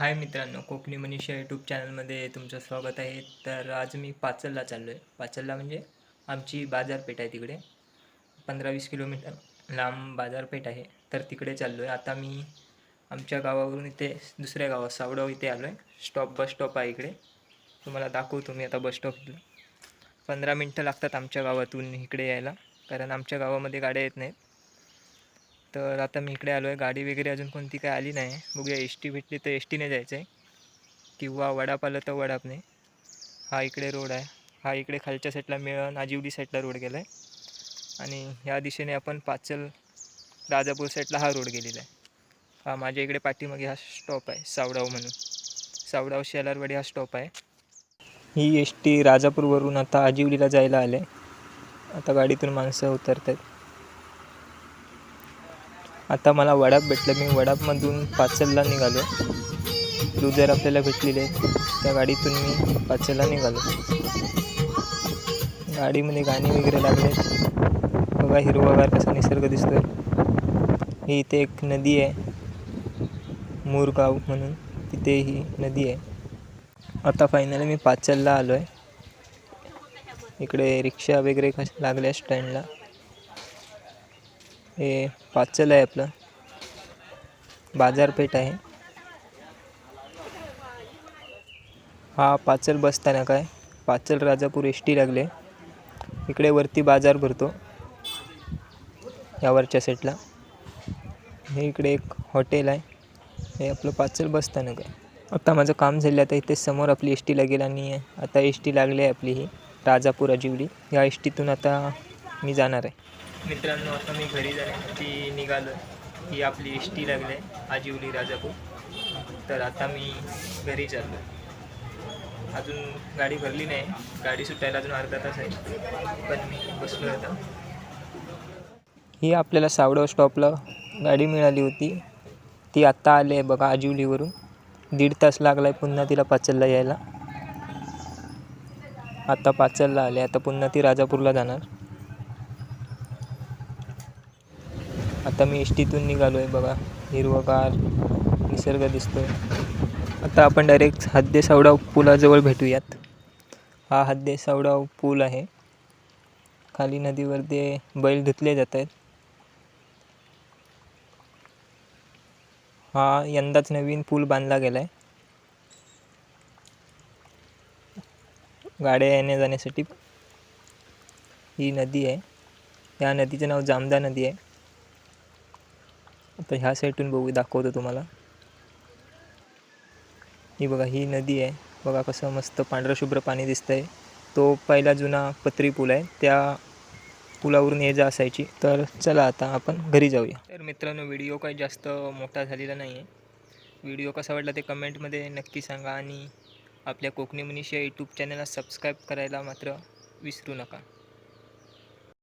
हाय मित्रांनो कोकणी मनीषा यूट्यूब चॅनलमध्ये तुमचं स्वागत आहे. तर आज मी पाचलला चाललो आहे पाचलला म्हणजे आमची बाजारपेठ आहे तिकडे. पंधरा वीस किलोमीटर लांब बाजारपेठ आहे. तर तिकडे चाललो आहे आता मी आमच्या गावावरून इथे दुसऱ्या गावात सावडाव इथे आलो आहे स्टॉप बस स्टॉप आहे इकडे. तुम्हाला दाखवतो मी आता बस स्टॉपला पंधरा मिनटं लागतात आमच्या गावातून इकडे यायला. कारण आमच्या गावामध्ये गाड्या येत नाहीत. तर आता मी इकडे आलो आहे. गाडी वगैरे अजून कोणती काय आली नाही. बघूया एस टी भेटली तर एस टीने जायचं आहे किंवा वडाप आलं तर वडापने. हा इकडे रोड आहे. हा इकडे खालच्या साईडला मिळण आजिवली साईडला रोड गेला आहे आणि ह्या दिशेने आपण पाचल राजापूर साईडला हा रोड गेलेला आहे. हा माझ्या इकडे पाठीमागे हा स्टॉप आहे सावडाव म्हणून. सावडाव शेलारवाडी हा स्टॉप आहे. ही एस टी राजापूरवरून आता आजिवलीला जायला आले आता गाडीतून माणसं उतरतात आता मला वडाप भेटलं. मी वडापमधून पाचलला निघालो. लुजर आपल्याला भेटलेले त्या गाडीतून मी पाचलला निघालो. गाडीमध्ये गाणी वगैरे लागले बघा हिरवागार कसा निसर्ग दिसतो ही इथे एक नदी आहे. मुरगाव म्हणून तिथे ही नदी आहे. आता फायनली मी पाचलला आलो आहे इकडे रिक्षा वगैरे कश लागल्या स्टँडला हे पाचल आहे आपलं. बाजारपेठ आहे. हा पाचल बस स्थानक आहे. पाचल राजापूर एस टी लागले. इकडे वरती बाजार भरतो. यावरच्या सेटला हे इकडे एक हॉटेल आहे. हे आपलं पाचल बस स्थानक आहे. आता माझं काम झालं आता इथे समोर आपली एस टी लागेल आणि आता एस टी लागली आहे आपली ही राजापूर अजिवली या एस टीतून आता मी जाणार आहे. मित्रांनो आता मी घरी जाण्यासाठी निघालो. ही आपली एस टी लागली आहे आजिवली राजापूर. तर आता मी घरी चाललो अजून गाडी भरली नाही. गाडी सुटायला अजून अर्धा तास आहे. पण मी बसलो आता. ही आपल्याला सावडव स्टॉपला गाडी मिळाली होती. ती आत्ता आली आहे बघा आजिवलीवरून. दीड तास लागला आहे पुन्हा तिला पाचलला यायला. आत्ता पाचलला आले आता पुन्हा ती राजापूरला जाणार. आता मी एस टीतून निघालो आहे बघा. हिरवगार निसर्ग दिसतोय. आता आपण डायरेक्ट हद्दे सावडाव पुलाजवळ भेटूयात. हा हद्दे सावडाव पूल आहे. खाली नदीवर ते बैल धुतले जात आहेत हा यंदाच नवीन पूल बांधला गेला आहे गाड्या येण्या जाण्यासाठी ही नदी आहे. या नदीचं नाव जामदा नदी आहे. आता ह्या साईडून बघू दाखवतो तुम्हाला. ही बघा ही नदी आहे. बघा कसं मस्त पांढरं शुभ्र पाणी दिसतं आहे तो पहिला जुना पत्री पूल आहे. त्या पुलावरून ये जा असायची तर चला आता आपण घरी जाऊया. तर मित्रांनो व्हिडिओ काही जास्त मोठा झालेला नाही आहे. व्हिडिओ कसा वाटला ते कमेंटमध्ये नक्की सांगा आणि आपल्या कोकणी मनीषा यूट्यूब चॅनलला सबस्क्राईब करायला मात्र विसरू नका.